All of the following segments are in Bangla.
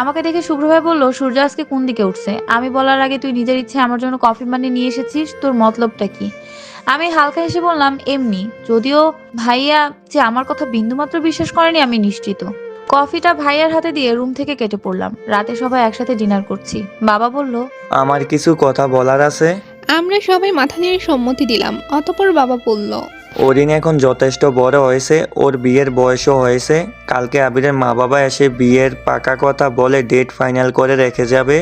আমাকে দেখে শুভ্র ভাই বলল সূর্য আজকে কোন দিকে উঠছে? আমি বলার আগে তুই নিজের ইচ্ছে আমার জন্য কফি বানিয়ে নিয়ে এসেছিস তোর মতলবটা কি? আমি হালকা হেসে বললাম এমনি। যদিও ভাইয়া যে আমার কথা বিন্দুমাত্র বিশ্বাস করেনি আমি নিশ্চিত। কফিটা ভাইয়ার হাতে দিয়ে রুম থেকে কেটে পড়লাম। রাতে সবাই একসাথে ডিনার করছি। বাবা বলল আমার কিছু কথা বলার আছে? আমরা সবাই মাথা নেড়ে সম্মতি দিলাম অতপর বাবা বলল ওরিন এখন যথেষ্ট বড় হয়েছে ওর বিয়ের বয়সও হয়েছে। কালকে আবিরের মা বাবা এসে বিয়ের পাকা কথা বলে ডেট ফাইনাল করে রেখে যাবে।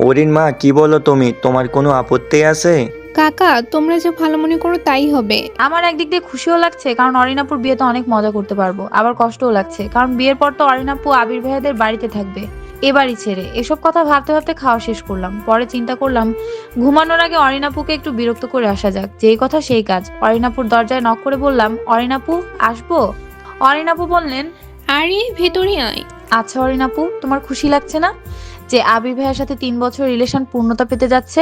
ওরিন মা কি বলো তুমি? তোমার কোনো আপত্তি আছে? কাকা তোমরা যে ভালো মনে করো তাই হবে। আমার একদিক দিয়ে খুশিও লাগছে কারণ অরিনাপুর বিয়েতে অনেক মজা করতে পারব। আবার কষ্টও লাগছে কারণ বিয়ের পর তো অরিনাপু আবির ভাইয়াদের বাড়িতে থাকবে। এ বাড়ি ছেড়ে। এসব কথা ভাবতে ভাবতে খাওয়া শেষ করলাম। পরে চিন্তা করলাম ঘুমানোর আগে অরিনাপুকে একটু বিরক্ত করে আসা যাক। যেই কথা সেই কাজ। অরিনাপুর দরজায় নক করে বললাম অরিনাপু আসব? অরিনাপু বললেন আরে ভেতরে আয়। আচ্ছা অরিনাপু তোমার খুশি লাগছে না যে আবির ভাইয়ের সাথে তিন বছর রিলেশন পূর্ণতা পেতে যাচ্ছে?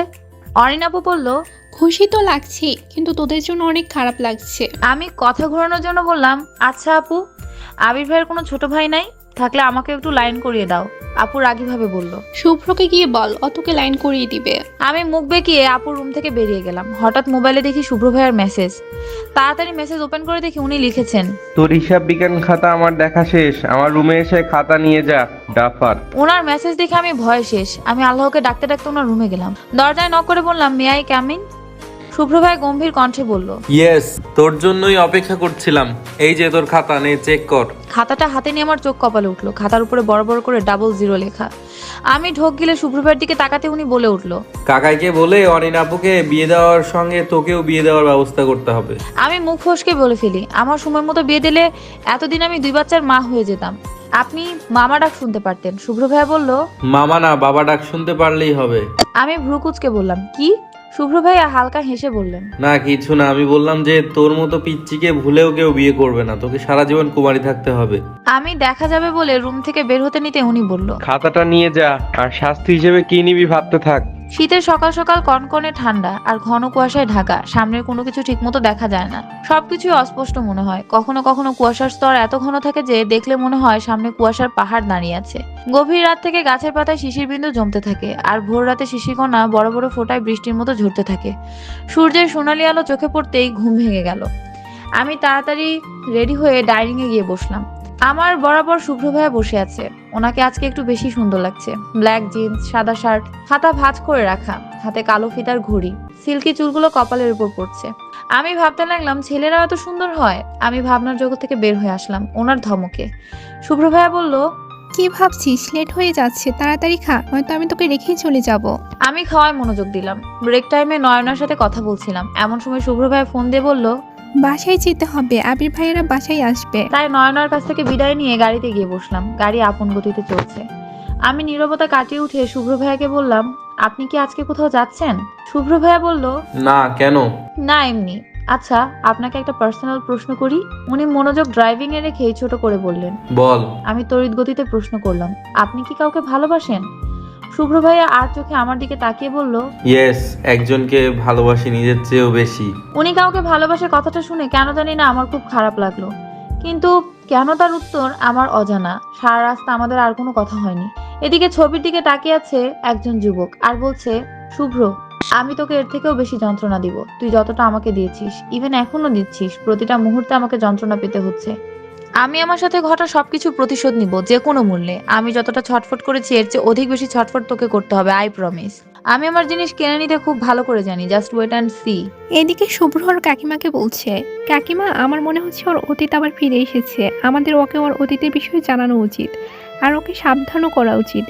অরিনাপু বলল খুশি তো লাগছে কিন্তু তোদের জন্য অনেক খারাপ লাগছে। আমি কথা ঘোরানোর জন্য বললাম আচ্ছা আপু আবির ভাইয়ের কোনো ছোট ভাই নাই? থাকলে আমাকে একটু লাইন করিয়ে দাও। আপু রাগীভাবে বলল। শুভ্রকে গিয়ে বল অতকে লাইন করিয়ে দিবে। আমি মুখ বেঁকিয়ে আপুর রুম থেকে বেরিয়ে গেলাম। হঠাৎ মোবাইলে দেখি শুভ্র ভাইয়ের মেসেজ তাড়াতাড়ি মেসেজ ওপেন করে দেখি উনি লিখেছেন। তোর হিসাব বিজ্ঞান খাতা আমার দেখা শেষ আমার রুমে এসে খাতা নিয়ে যা ডাফার। ওনার মেসেজ দেখে আমি ভয় শেষ। আমি আল্লাহকে ডাকতে ডাকতে ওনার রুমে গেলাম। দরজায় নক করে বললাম মেয়াই ক্যামিন শুভ্র ভাই গম্ভীর কণ্ঠে বলল ইয়েস তোর জন্যই অপেক্ষা করছিলাম। এই যে তোর খাতা নে চেক কর। খাতাটা হাতে নিয়ে আমার চোখ কপালে উঠল। খাতার উপরে বড় বড় করে ডাবল জিরো লেখা। আমি ঢোক গিলে শুভ্র ভাইয়ের দিকে তাকাতে উনি বলে উঠল কাকাইকে বলে অরিন আপুকে বিয়ে দেওয়ার সঙ্গে তোকেও বিয়ে দেওয়ার ব্যবস্থা করতে হবে। আমি মুখ ফসকে বলে ফেলি আমার সময় মতো বিয়ে দিলে এতদিন আমি দুই বাচ্চার মা হয়ে যেতাম। আপনি মামা ডাক শুনতে পারতেন। শুভ্র ভাইয়া বলল মামা না বাবা ডাক শুনতে পারলেই হবে। আমি ভ্রুকুচকে বললাম কি? শুভ্র ভাইয়া হালকা হেসে বললেন না কিছু না আমি বললাম যে তোর মতো পিচ্চিকে ভুলেও কেউ বিয়ে করবে না তোকে সারা জীবন কুমারী থাকতে হবে। আমি দেখা যাবে বলে রুম থেকে বের হতে নিতে উনি বলল। খাতাটা নিয়ে যা আর শাস্তি হিসেবে কি নিবি ভাবতে থাক। শীতের সকাল সকাল কনকনে ঠান্ডা আর ঘন কুয়াশায় ঢাকা। সামনের কোনো কিছু ঠিকমতো দেখা যায় না। সবকিছুই অস্পষ্ট মনে হয়। কখনো কখনো কুয়াশার স্তর এত ঘন থাকে যে দেখলে মনে হয় সামনে কুয়াশার পাহাড় দাঁড়িয়ে আছে। গভীর রাত থেকে গাছের পাতায় শিশির বিন্দু জমতে থাকে আর ভোর রাতে শিশিরকণা বড় বড় ফোঁটায় বৃষ্টির মতো ঝরতে থাকে। সূর্যের সোনালি আলো চোখে পড়তেই ঘুম ভেঙে গেল। আমি তাড়াতাড়ি রেডি হয়ে ডাইনিং এ গিয়ে বসলাম। আমার বরাবর শুভ্র ভাইয়া বসে আছে। ওনাকে আজকে একটু বেশি সুন্দর লাগছে। ব্ল্যাক জিন্স সাদা শার্ট হাতা ভাঁজ করে রাখা হাতে কালো ফিতার ঘড়ি সিল্কি চুলগুলো কপালের উপর পড়ছে। আমি ভাবতে লাগলাম ছেলেরা এত সুন্দর হয়। আমি ভাবনার জগৎ থেকে বের হয়ে আসলাম ওনার ধমকে। শুভ্র ভাইয়া বলল কি ভাবছিস? লেট হয়ে যাচ্ছে। তাড়াতাড়ি খা নয়তো আমি তোকে রেখেই চলে যাব। আমি খাওয়ায় মনোযোগ দিলাম। ব্রেক টাইমে নয়নার সাথে কথা বলছিলাম। এমন সময় শুভ্র ভাই ফোন দিয়ে বলল বাসায় যেতে হবে। আবির ভাইয়েরা বাসায় আসবে। তাই নয়নার কাছ থেকে বিদায় নিয়ে গাড়িতে গিয়ে বসলাম। গাড়ি আপন গতিতে চলছে। আমি নীরবতা কাটিয়ে উঠে শুভ্র ভাইয়াকে বললাম আপনি কি আজকে কোথাও যাচ্ছেন? শুভ্র ভাইয়া বলল না কেন? না এমনি। আচ্ছা আপনাকে একটা পার্সোনাল প্রশ্ন করি। উনি মনোযোগ ড্রাইভিং এ রেখেই ছোট করে বললেন বল। আমি তড়িৎ গতিতে প্রশ্ন করলাম। আপনি কি কাউকে ভালোবাসেন? শুভ্র ভাইয়া আর চোখে আমার দিকে তাকিয়ে বলল ইয়েস একজনকে ভালোবাসি নিজের চেয়েও বেশি। উনি কাউকে ভালোবাসে কথাটা শুনে কেন জানি না আমার খুব খারাপ লাগল। কিন্তু কেন তার উত্তর আমার অজানা। সারা রাস্তা আমাদের আর কোনো কথা হয়নি। এদিকে ছবির দিকে তাকিয়ে আছে একজন যুবক আর বলছে শুভ্র আমি তোকে এর থেকেও বেশি যন্ত্রণা দিব। তুই যতটা আমাকে দিয়েছিস ইভেন এখনও দিচ্ছিস প্রতিটা মুহূর্তে আমাকে যন্ত্রণা পেতে হচ্ছে। আমি আমার সাথে ঘটা সবকিছু প্রতিশোধ নিব যে কোনো মূল্যে। আমি যতটা ছটফট করেছি এর চেয়ে অধিক বেশি ছটফট তোকে করতে হবে আই প্রমিস আমি আমার জিনিস কিনে নিতে খুব ভালো করে জানি জাস্ট ওয়েট অ্যান্ড সি এদিকে শুভ্র ওর কাকিমাকে বলছে কাকিমা আমার মনে হচ্ছে ওর অতীত আবার ফিরে এসেছে। আমাদের ওকে ওর অতীতের বিষয়ে জানানো উচিত আর ওকে সাবধানও করা উচিত।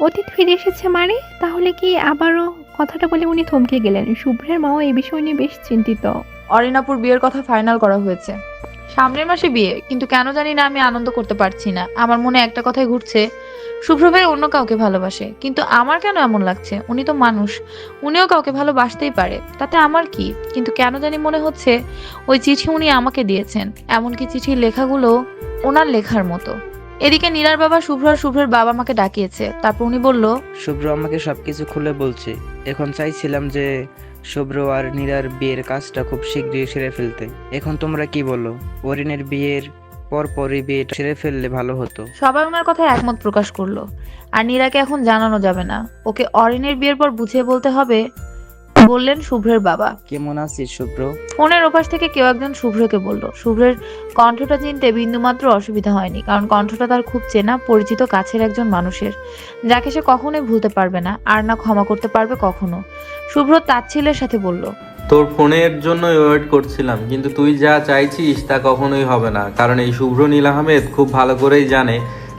অতীত ফিরে এসেছে মানে? তাহলে কি আবারও কথাটা বলে উনি থমকে গেলেন? শুভ্রের মাও এই বিষয় নিয়ে বেশ চিন্তিত। অরিনাপুর বিয়ের কথা ফাইনাল করা হয়েছে। সামনের মাসে বিয়ে, কিন্তু কেন জানি না আমি আনন্দ করতে পারছি না। আমার মনে একটা কথাই ঘুরছে শুভ্র ভাই অন্য কাউকে ভালোবাসে, কিন্তু আমার কেন এমন লাগছে? উনি তো মানুষ, উনিও কাউকে ভালোবাসতেই পারে, তাতে আমার কি? কিন্তু কেন জানি মনে হচ্ছে, ওই চিঠি উনি আমাকে দিয়েছেন, এমনকি চিঠির লেখাগুলো ওনার লেখার মতো। এদিকে নীরার বাবা শুভ্র আর শুভ্রের বাবা আমাকে ডাকিয়েছে। তারপর উনি বলল শুভ্র আমাকে সবকিছু খুলে বলছে। এখন চাইছিলাম যে শুভ্র আর নীরার বিয়ের কাজটা খুব শীঘ্রই সেরে ফেলতে। এখন তোমরা কি বলো? অরিনের বিয়ের পর পরই বিয়েটা সেরে ফেললে ভালো হতো। সবাই ওনার কথায় একমত প্রকাশ করল। আর নীরাকে এখন জানানো যাবে না। ওকে অরিনের বিয়ের পর বুঝিয়ে বলতে হবে বললেন শুভ্রের বাবা। কেমন আছিস শুভ্র? ফোনের ওপাশ থেকে কেউ একজন শুভ্রকে বলল। শুভ্রের কণ্ঠটা চিনতে বিন্দুমাত্র অসুবিধা হয়নি কারণ কণ্ঠটা তার খুব চেনা পরিচিত কাছের একজন মানুষের যাকে সে কখনোই ভুলতে পারবে না আর না ক্ষমা করতে পারবে কখনো। শুভ্র তাচ্ছিলের সাথে বলল তোর ফোনের জন্য ওয়েট করছিলাম কিন্তু তুই যা চাইছিস তা কখনোই হবে না কারণ এই শুভ্র নীল আহমেদ খুব ভালো করেই জানে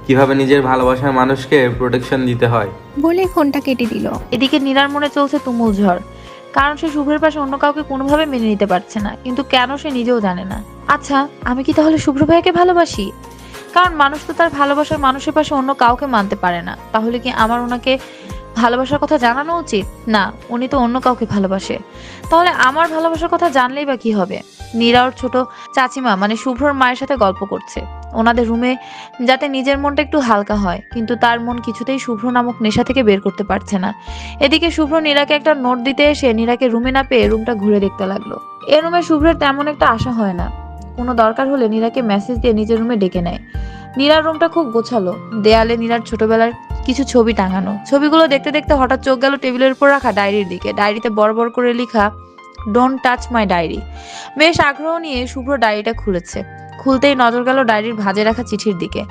কীভাবে নিজের ভালোবাসার মানুষকে প্রোটেকশন দিতে হয়। বলে ফোনটা কেটে দিল। এদিকে নীরার মনে চলছে তুমুল ঝড়। কারণ সে শুভ্রের পাশে অন্য কাউকে কোনোভাবে মেনে নিতে পারছে না। কিন্তু কেন সে নিজেও জানে না। আচ্ছা আমি কি তাহলে শুভ্র ভাইয়াকে ভালোবাসি? কারণ মানুষ তো তার ভালোবাসার মানুষের পাশে অন্য কাউকে মানতে পারে না। তাহলে কি আমার ওনাকে ভালোবাসার কথা জানানো উচিত? না, উনি তো অন্য কাউকে ভালোবাসে। তাহলে আমার ভালোবাসার কথা জানলেই বা কি হবে? নীরা ওর ছোট চাচিমা মানে শুভ্রর মায়ের সাথে গল্প করছে। ওনাদের রুমে যাতে নিজের মনটা একটু হালকা হয়, কিন্তু তার মন কিছুতেই শুভ্র নামক নেশা থেকে বের করতে পারছে না। এদিকে শুভ্র নীরাকে একটা নোট দিতে এসে নীরাকে রুমে না পেয়ে রুমটা ঘুরে দেখতে লাগল। এ রুমে শুভ্রের তেমন একটা আশা হয় না। কোনো দরকার হলে নীরাকে মেসেজ দিয়ে নিজের রুমে ডেকে নেয়। নীরার রুমটা খুব গোছালো। দেয়ালে নীরার ছোটবেলার কিছু ছবি টাঙানো। ছবিগুলো দেখতে দেখতে হঠাৎ চোখ গেল টেবিলের উপর রাখা ডায়েরির দিকে। ডায়েরিতে বড় বড় করে লেখা ডোন্ট টাচ মাই ডায়েরি বেশ আগ্রহ নিয়ে শুভ্র ডায়েরিটা খুলেছে। খুলতেই নজর গেল ডায়েরির ভাজে রাখা চিঠির দিকে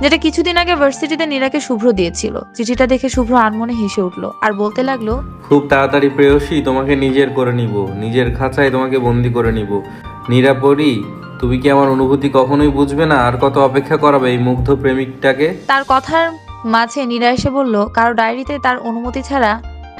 যেটা কিছুদিন আগে ভার্সিটিতে নীরাকে শুভ্র দিয়েছিল। চিঠিটা দেখে শুভ্র আনমনে হেসে উঠল আর বলতে লাগল খুব তাড়াতাড়ি প্রেয়সী তোমাকে নিজের করে নিব। নিজের খাঁচায় তোমাকে বন্দি করে নিব। নিরাপরি তুমি কি আমার অনুভূতি কখনোই বুঝবে না? আর কত অপেক্ষা করাবে এই মুগ্ধ প্রেমিকটাকে? তার কথার মাঝে নীরা এসে বলল কারও ডায়েরিতে তার অনুমতি ছাড়া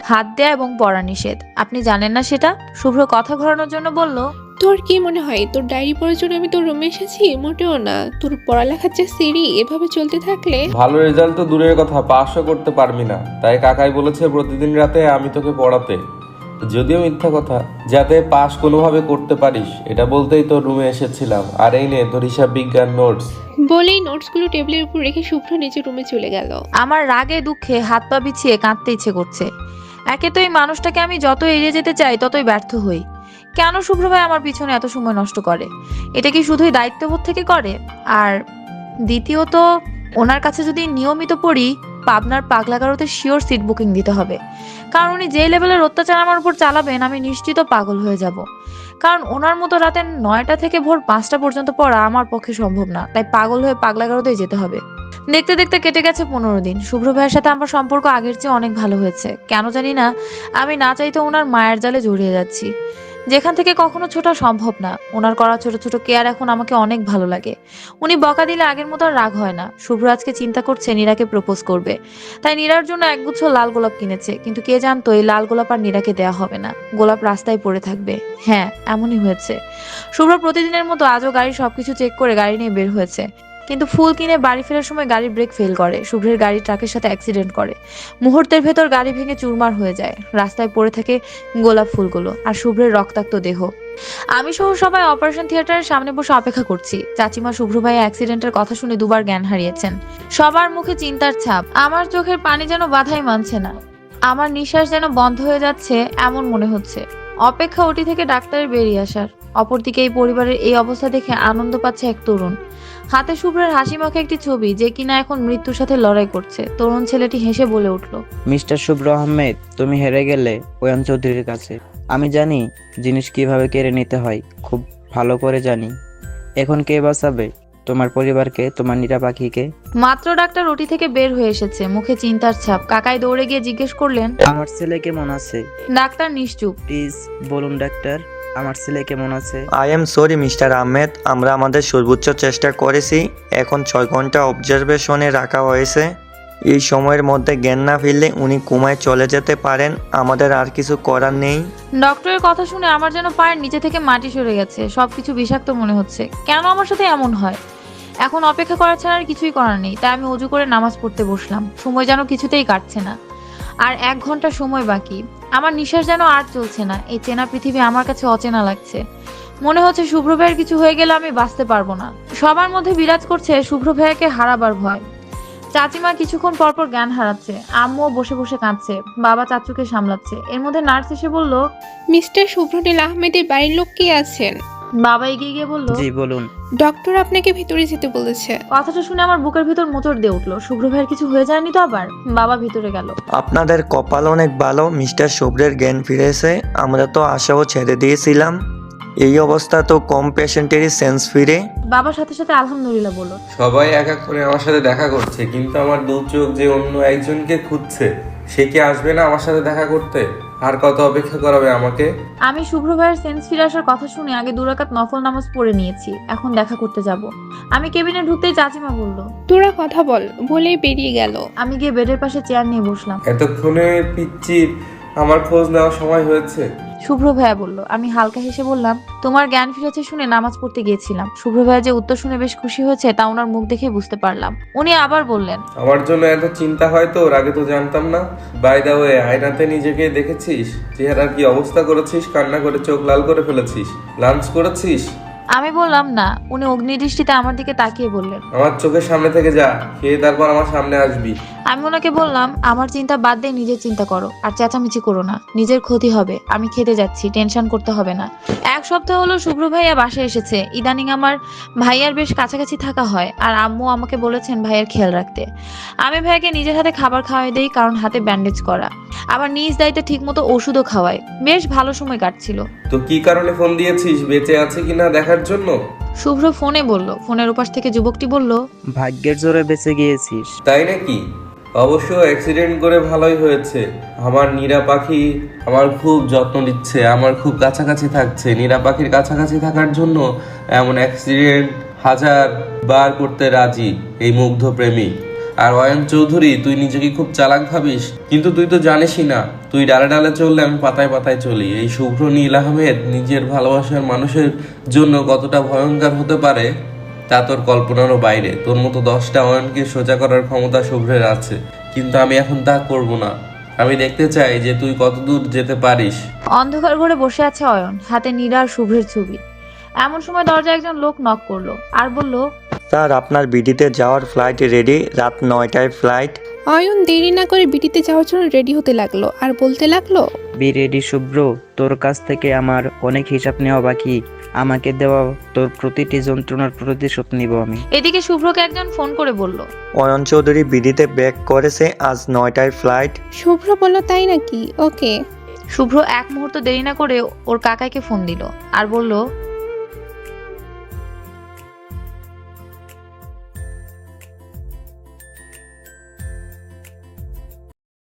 হাত দেয়া এবং পড়া নিষেধ। আপনি জানেন না সেটা? শুভ্র কথা ঘোরানোর জন্য বলল তোর কি মনে হয় তোর ডায়েরি পড়ার জন্য আমি তোর রুমে এসেছি? মোটেও না। তোর পড়ালেখার যে সিঁড়ি এভাবে চলতে থাকলে? ভালো রেজাল্ট তো দূরের কথা পাসও করতে পারবি না। তাই কাকাই বলেছে প্রতিদিন রাতে আমি তোকে পড়াতে। যদিও মিথ্যা কথা যাতে পাস কোনোভাবে করতে পারিস এটা বলতেই তোর রুমে এসেছিলাম। আর এই নে তোর হিসাব বিজ্ঞান নোটস বলেই নোটসগুলো টেবিলের উপর রেখে শুভ্র নিজের রুমে চলে গেল। আমার রাগে দুঃখে হাত পা বিছিয়ে কাঁদতে ইচ্ছে করছে। একে তো এই মানুষটাকে আমি যত এড়িয়ে যেতে চাই, ততই ব্যর্থ হই। কেন শুভ্র ভাই আমার পিছনে এত সময় নষ্ট করে? এটা কি শুধুই দায়িত্ববোধ থেকে করে? আর দ্বিতীয়ত, ওনার কাছে যদি নিয়মিত পড়ি, পাবনার পাগলাগারোতে শিওর সিট বুকিং দিতে হবে। কারণ উনি যে লেভেলের অত্যাচার আমার উপর চালাবেন, আমি নিশ্চিত পাগল হয়ে যাব। কারণ ওনার মতো রাতে নয়টা থেকে ভোর পাঁচটা পর্যন্ত পড়া আমার পক্ষে সম্ভব না। তাই পাগল হয়ে পাগলাগারোতেই যেতে হবে। দেখতে দেখতে কেটে গেছে পনেরো দিন। শুভ্র ভাইয়ের সাথে আমার সম্পর্ক আগের চেয়ে অনেক ভালো হয়েছে। কেন জানি না, আমি না চাইতে ওনার মায়ের জালে জড়িয়ে যাচ্ছি। যেখান থেকে কখনো ছোটা সম্ভব না। ওনার করা ছোট ছোট কেয়ার এখন আমাকে অনেক ভালো লাগে। উনি বকা দিলে আগের মতো রাগ হয় না। শুভ্র আজকে চিন্তা করছে নীরাকে প্রপোজ করবে। তাই নীরার জন্য একগুচ্ছ লাল গোলাপ কিনেছে। কিন্তু কে জানতো এই লাল গোলাপ আর নীরাকে দেয়া হবে না। গোলাপ রাস্তায় পড়ে থাকবে। হ্যাঁ এমনই হয়েছে। শুভ্র প্রতিদিনের মতো আজও গাড়ির সবকিছু চেক করে গাড়ি নিয়ে বের হয়েছে। কিন্তু ফুল কিনে বাড়ি ফেরার সময় গাড়ির ব্রেক ফেল করে। শুভ্রের গাড়ি ট্রাকের সাথে অ্যাক্সিডেন্ট করে। মুহূর্তের ভেতর গাড়ি ভেঙে চুরমার হয়ে যায়। রাস্তায় পড়ে থাকে গোলাপ ফুলগুলো আর শুভ্রের রক্তাক্ত দেহ। আমি সহ সবাই অপারেশন থিয়েটারের সামনে বসে অপেক্ষা করছি। চাচিমা, শুভ্র ভাই অ্যাক্সিডেন্টের কথা শুনে দুবার জ্ঞান হারিয়েছেন। সবার মুখে চিন্তার ছাপ। আমার চোখের পানি যেন বাধাই মানছে না। আমার নিঃশ্বাস যেন বন্ধ হয়ে যাচ্ছে এমন মনে হচ্ছে। অপেক্ষা ওটি থেকে ডাক্তারের বেরিয়ে আসার। অপরদিকে এই পরিবারের এই অবস্থা দেখে আনন্দ পাচ্ছে এক তরুণ। হাতে শুভ্রের হাসি মাখা একটি ছবি যে কিনা এখন মৃত্যুর সাথে লড়াই করছে। তরুণ ছেলেটি হেসে বলে উঠল মিস্টার শুভ্র আহমেদ তুমি হেরে গেলে ওয়ান চৌধুরীর কাছে। আমি জানি জিনিস কীভাবে কেড়ে নিতে হয় খুব ভালো করে জানি। এখন কে বাঁচাবে? তোমার পরিবারকে তোমার নিরা পাখিকে? মাত্র ডাক্তার ওটি থেকে বের হয়ে এসেছে মুখে চিন্তার ছাপ। কাকাই দৌড়ে গিয়ে জিজ্ঞেস করলেন আমার ছেলে কেমন আছে? ডাক্তার নিশ্চুপ। প্লিজ বলুন ডাক্তার। আমার ছেলে কেমন আছে? I am sorry mister Ahmed আমরা আমাদের সর্বোচ্চ চেষ্টা করেছি। এখন ছয় ঘণ্টা অবজারভেশনে রাখা হয়েছে। এই সময়ের মধ্যে জ্ঞান না ফিরলে উনি কুমায় চলে যেতে পারেন। আমাদের আর কিছু করার নেই। ডক্টরের কথা শুনে আমার যেন পায়ের নিচে থেকে মাটি সরে গেছে। সবকিছু বিষাক্ত মনে হচ্ছে। কেন আমার সাথে এমন হয়? এখন অপেক্ষা করা ছাড়া আর কিছুই করার নেই। তাই আমি অজু করে নামাজ পড়তে বসলাম। সময় যেন কিছুতেই কাটছে না। আর এক ঘণ্টা সময় বাকি। আমার নিঃশ্বাস যেন আর চলছে না। এই চেনা পৃথিবী আমার কাছে অচেনা লাগছে। মনে হচ্ছে শুভ্র ভাইয়ের কিছু হয়ে গেলে আমি বাঁচতে পারব না। সবার মধ্যে বিরাজ করছে শুভ্র ভাইয়াকে হারাবার ভয়। চাচিমা কিছুক্ষণ পরপর জ্ঞান হারাচ্ছে। আম্মুও বসে বসে কাঁদছে। বাবা চাচুকে সামলাচ্ছে। এর মধ্যে নার্স এসে বলল, মিস্টার শুভ্রনীল আহমেদের বাড়ির লোক কে আছেন? বাবা এগিয়ে গিয়ে বলল জি বলুন। ডক্টর আপনাকে ভিতরে যেতে বলেছে। কথাটা শুনে আমার বুকের ভিতর মোচড় দিয়ে উঠল। শুভ্র ভাইয়ের কিছু হয়ে যায়নি তো আবার? বাবা ভিতরে গেল। আপনাদের কপাল অনেক ভালো মিস্টার শুভ্রের জ্ঞান ফিরেছে আমরা তো আশাও ছেড়ে দিয়েছিলাম। এই অবস্থা তো কম পেশেন্টেরই সেন্স ফিরে। বাবার সাথে সাথে আলহামদুলিল্লাহ বলল সবাই এক এক করে আমার সাথে দেখা করছে কিন্তু আমার দু চোখ যে অন্য একজনকে খুঁজছে সে কি আসবে না আমার সাথে দেখা করতে? আর কত অপেক্ষা করাবে আমাকে? আমি শুভ্র ভাইয়ের সেন্স ফিরে আসার কথা শুনে আগে দুরাকাত নফল নামাজ পড়ে নিয়েছি এখন দেখা করতে যাব। আমি কেবিনে ঢুকতেই চাচিমা বলল তোরা কথা বল বলেই বেরিয়ে গেল। আমি গিয়ে বেডের পাশে চেয়ার নিয়ে বসলাম। এতক্ষণে পিচ্চির আমার খোঁজ নেওয়ার সময় হয়েছে। শুভ্র ভাইয়া বলল আমি হালকা হেসে বললাম তোমার জ্ঞান ফিরেছে শুনে নামাজ পড়তে গিয়েছিলাম। শুভ্র ভাইয়া যে উত্তর শুনে বেশ খুশি হয়েছে তা ওনার মুখ দেখে বুঝতে পারলাম। উনি আবার বললেন আমার জন্য এত চিন্তা হয় তো আগে তো জানতাম না। বাই দা ওয়ে আয়নাতে নিজেকে দেখেছিস? চেহারার কি অবস্থা করেছিস? কান্না করে চোখ লাল করে ফেলেছিস? লাঞ্চ করেছিস? আমি বললাম না। উনি অগ্নিদৃষ্টিতে আমার দিকে তাকিয়ে বললেন আমার চোখের সামনে থেকে যা খেয়ে তারপর আমার সামনে আসবি। আমি ওনাকে বললাম আমার চিন্তা বাদ দিয়ে নিজের চিন্তা করো আর চেঁচামেচি করো না। নিজের ক্ষতি হবে। আমি খেতে যাচ্ছি টেনশন করতে হবে না। এক সপ্তাহ হলো শুভ্র ভাইয়া বাসায় এসেছে। ইদানিং আমার ভাইয়ার বেশ কাছাকাছি থাকা হয় আর আম্মু আমাকে বলেছেন ভাইয়ের খেয়াল রাখতে। আমি ভাইয়াকে নিজের হাতে খাবার খাওয়াই দেই কারণ হাতে ব্যান্ডেজ করা। আবার নিজ দায়িত্বে ঠিকমতো ওষুধও খাওয়াই। বেশ ভালো সময় কাটছিল। তো কি কারণে ফোন দিয়েছিস? বেঁচে আছে কিনা দেখার জন্য? শুভ্র ফোনে বলল। ফোনের উপাস থেকে যুবকটি বলল ভাগ্যের জোরে বেঁচে গিয়েছিস। তাই নাকি? অবশ্য অ্যাক্সিডেন্ট করে ভালোই হয়েছে। আমার নীরা পাখি আমার খুব যত্ন নিচ্ছে, আমার খুব কাছাকাছি থাকছে। নীরা পাখির কাছাকাছি থাকার জন্য এমন অ্যাক্সিডেন্ট হাজার বার করতে রাজি এই মুগ্ধ প্রেমিক। আর অয়ন চৌধুরী, তুই নিজেকে খুব চালাক ভাবিস, কিন্তু তুই তো জানিসই না। তুই ডালে ডালে চললে আমি পাতায় পাতায় চলি। এই শুভ্র নীল আহমেদ নিজের ভালোবাসার মানুষের জন্য কতটা ভয়ঙ্কর হতে পারে তা তোর কল্পনারও বাইরে। তোর মতো দশটা অয়নকে সোজা করার ক্ষমতা শুভ্রের আছে। কিন্তু আমি এখন তা করব না। আমি দেখতে চাই যে তুই কতদূর যেতে পারিস। অন্ধকার ঘরে বসে আছে অয়ন হাতে নীরা আর শুভ্রের ছবি। এমন সময় দরজায় একজন লোক নক করল আর বলল স্যার আপনার বিডিতে যাওয়ার ফ্লাইট রেডি রাত নয়টায় ফ্লাইট অয়ন দেরি না করে বিটিতে যাওয়ার জন্য রেডি হতে লাগল আর বলতে লাগল বি রেডি শুভ্র। তোর কাছ থেকে আমার অনেক হিসাব নেওয়া বাকি। আমাকে দেওয়া তোর প্রতিটি যন্ত্রণার প্রতিশোধ নিব আমি। এদিকে শুভ্রকে একজন ফোন করে বলল অয়ন চৌধুরী বিদিতে ব্যাক করেছে আজ নয়টায় ফ্লাইট। শুভ্র বলল তাই নাকি? ওকে। শুভ্র এক মুহূর্ত দেরি না করে ওর কাকাকে ফোন দিল আর বলল